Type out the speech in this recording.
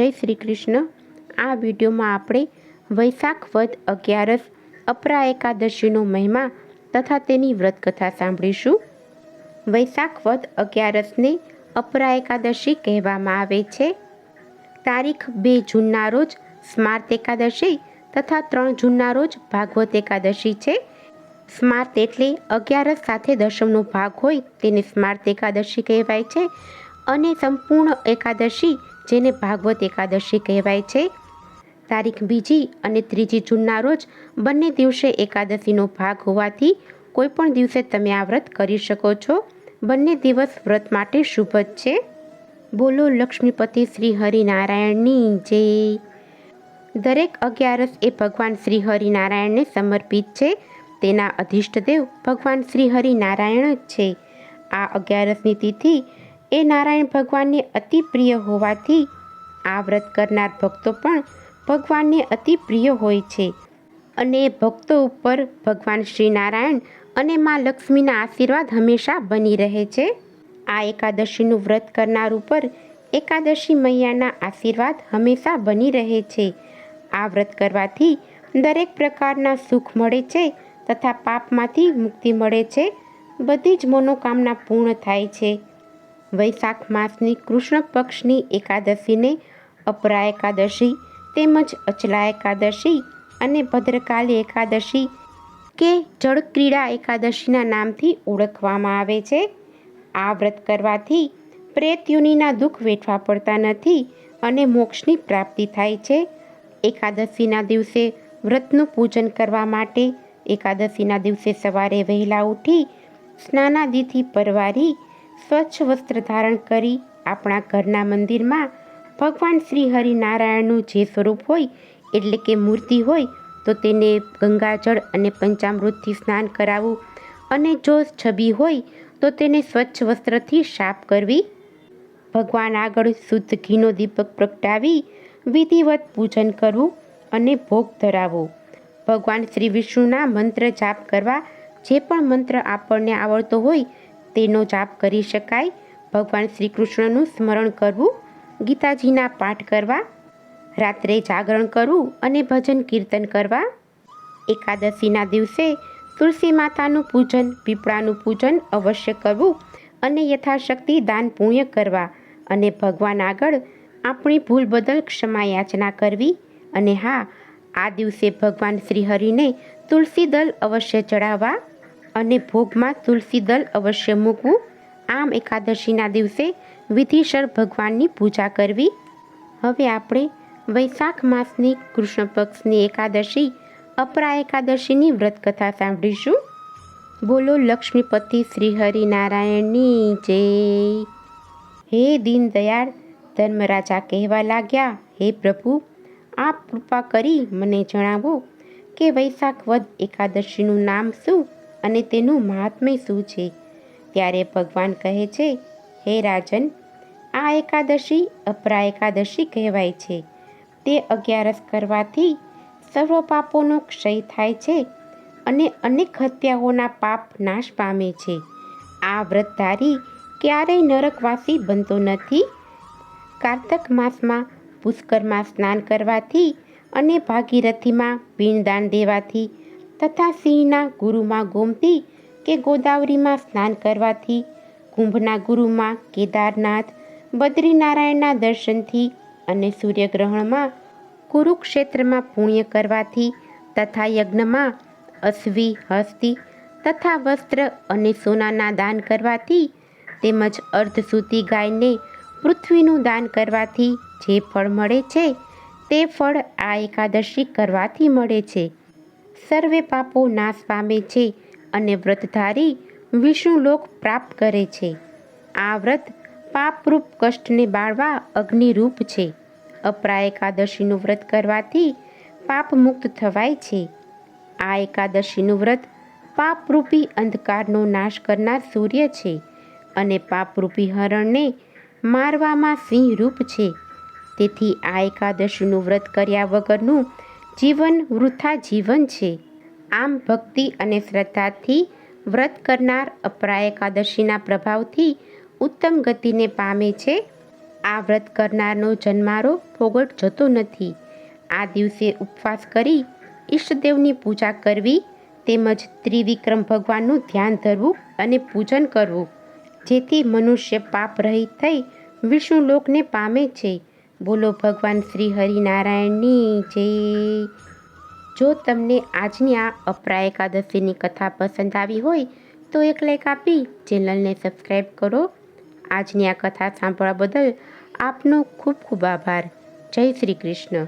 જય શ્રી કૃષ્ણ. આ વિડીયોમાં આપણે વૈશાખ વદ અગિયારસ અપરા એકાદશીનો મહિમા તથા તેની વ્રતકથા સાંભળીશું. વૈશાખ વદ અગિયારસને અપરા એકાદશી કહેવામાં આવે છે. તારીખ બે જૂનના રોજ સ્માર્ત એકાદશી તથા ત્રણ જૂનના રોજ ભાગવત એકાદશી છે. સ્માર્ત એટલે અગિયારસ સાથે દશમનો ભાગ હોય તેને સ્માર્ત એકાદશી કહેવાય છે અને સંપૂર્ણ એકાદશી જેને ભાગવત એકાદશી કહેવાય છે. તારીખ બીજી અને ત્રીજી જૂનના રોજ બંને દિવસે એકાદશીનો ભાગ હોવાથી કોઈ પણ દિવસે તમે આ વ્રત કરી શકો છો. બંને દિવસ વ્રત માટે શુભ જ છે. બોલો લક્ષ્મીપતિ શ્રી હરિનારાયણની જય. દરેક અગિયારસ એ ભગવાન શ્રી હરિનારાયણને સમર્પિત છે. તેના અધિષ્ટદેવ ભગવાન શ્રી હરિનારાયણ જ છે. આ અગિયારસની તિથિ એ નારાયણ ભગવાનને અતિ પ્રિય હોવાથી આ વ્રત કરનાર ભક્તો પણ ભગવાનને અતિ પ્રિય હોય છે. અને ભક્તો ઉપર ભગવાન શ્રી નારાયણ અને મા લક્ષ્મીના આશીર્વાદ હંમેશા બની રહે છે. આ એકાદશીનું વ્રત કરનાર ઉપર એકાદશી મૈયાના આશીર્વાદ હંમેશા બની રહે છે. આ વ્રત કરવાથી દરેક પ્રકારના સુખ મળે છે તથા પાપમાંથી મુક્તિ મળે છે. બધી જ મનોકામના પૂર્ણ થાય છે. વૈશાખ માસની કૃષ્ણ પક્ષની એકાદશીને અપરા એકાદશી તેમજ અચલા એકાદશી અને ભદ્રકાલી એકાદશી કે જળક્રીડા એકાદશીના નામથી ઓળખવામાં આવે છે. આ વ્રત કરવાથી પ્રેત યોનિના દુઃખ વેઠવા પડતા નથી અને મોક્ષની પ્રાપ્તિ થાય છે. એકાદશીના દિવસે વ્રતનું પૂજન કરવા માટે એકાદશીના દિવસે સવારે વહેલા ઉઠી સ્નાનાદિથી પરવારી સ્વચ્છ વસ્ત્ર ધારણ કરી આપણા ઘરના મંદિરમાં ભગવાન શ્રી હરિનારાયણનું જે સ્વરૂપ હોય, એટલે કે મૂર્તિ હોય, તો તેને ગંગાજળ અને પંચામૃતથી સ્નાન કરાવવું અને જો છબી હોય, તો તેને સ્વચ્છ વસ્ત્રથી સાફ કરવી. ભગવાન આગળ શુદ્ધ ઘીનો દીપક પ્રગટાવી વિધિવત પૂજન કરવું અને ભોગ ધરાવવો. ભગવાન શ્રી વિષ્ણુના મંત્ર જાપ કરવા જે પણ મંત્ર આપણને આવડતો હોય તેનો જાપ કરી શકાય. ભગવાન શ્રી કૃષ્ણનું સ્મરણ કરવું, ગીતાજીના પાઠ કરવા, રાત્રે જાગરણ કરવું અને ભજન કીર્તન કરવા. એકાદશીના દિવસે તુલસી માતાનું પૂજન, પીપળાનું પૂજન અવશ્ય કરવું અને યથાશક્તિ દાન પુણ્ય કરવા અને ભગવાન આગળ આપણી ભૂલ બદલ ક્ષમા યાચના કરવી અને હા, આ દિવસે ભગવાન શ્રીહરિને તુલસી દલ અવશ્ય ચડાવવા. અને ભોગમાં તુલસી દલ અવશ્ય મૂકવું. આમ એકાદશીના દિવસે વિધિસર ભગવાનની પૂજા કરવી. હવે આપણે વૈશાખ માસની કૃષ્ણ પક્ષની એકાદશી, અપરા એકાદશીની વ્રતકથા સાંભળીશું. બોલો લક્ષ્મીપતિ શ્રી હરિનારાયણની જય. હે દીનદયાળ, ધર્મરાજા કહેવા લાગ્યા, હે પ્રભુ, આપ કૃપા કરી મને જણાવો કે વૈશાખ વદ એકાદશીનું નામ શું? અને તેનું મહાત્મ્ય શું છે? ત્યારે ભગવાન કહે છે, હે રાજન, આ એકાદશી અપરા એકાદશી કહેવાય છે. તે અગિયારસ કરવાથી સર્વ પાપોનો ક્ષય થાય છે અને અનેક હત્યાઓના પાપ નાશ પામે છે. આ વ્રતધારી ક્યારેય નરકવાસી બનતો નથી. કાર્તક માસમાં પુષ્કરમાં સ્નાન કરવાથી અને ભાગીરથીમાં પિંડદાન દેવાથી તથા સિંહના ગુરુમાં ગોમતી કે ગોદાવરીમાં સ્નાન કરવાથી, કુંભના ગુરુમાં કેદારનાથ, બદ્રીનારાયણના દર્શનથી અને સૂર્યગ્રહણમાં કુરુક્ષેત્રમાં પુણ્ય કરવાથી તથા યજ્ઞમાં અશ્વી, હસ્તી તથા વસ્ત્ર અને સોનાના દાન કરવાથી તેમજ અર્ધસૂતી ગાયને પૃથ્વીનું દાન કરવાથી જે ફળ મળે છે, તે ફળ આ એકાદશી કરવાથી મળે છે. સર્વે પાપો નાશ પામે છે અને વ્રતધારી વિષ્ણુલોક પ્રાપ્ત કરે છે. આ વ્રત પાપરૂપ કષ્ટને બાળવા અગ્નિરૂપ છે. અપરા એકાદશીનું વ્રત કરવાથી પાપ મુક્ત થવાય છે. આ એકાદશીનું વ્રત પાપરૂપી અંધકારનો નાશ કરનાર સૂર્ય છે અને પાપરૂપી હરણને મારવામાં સિંહ રૂપ છે. તેથી આ એકાદશીનું વ્રત કર્યા વગરનું જીવન વૃથા જીવન છે. આમ ભક્તિ અને શ્રદ્ધાથી વ્રત કરનાર અપરા એકાદશીના પ્રભાવથી ઉત્તમ ગતિને પામે છે. આ વ્રત કરનારનો જન્મારો ફોગટ જતો નથી. આ દિવસે ઉપવાસ કરી ઈષ્ટદેવની પૂજા કરવી તેમજ ત્રિવિક્રમ ભગવાનનું ધ્યાન ધરવું અને પૂજન કરવું, જેથી મનુષ્ય પાપ રહિત થઈ વિષ્ણુલોકને પામે છે. બોલો ભગવાન શ્રી હરિનારાયણની જય. જો તમને આજની આ અપરા એકાદશીની કથા પસંદ આવી હોય, તો એક લાઈક આપી ચેનલને સબસ્ક્રાઈબ કરો. આજની આ કથા સાંભળવા બદલ આપનો ખૂબ ખૂબ આભાર. જય શ્રી કૃષ્ણ.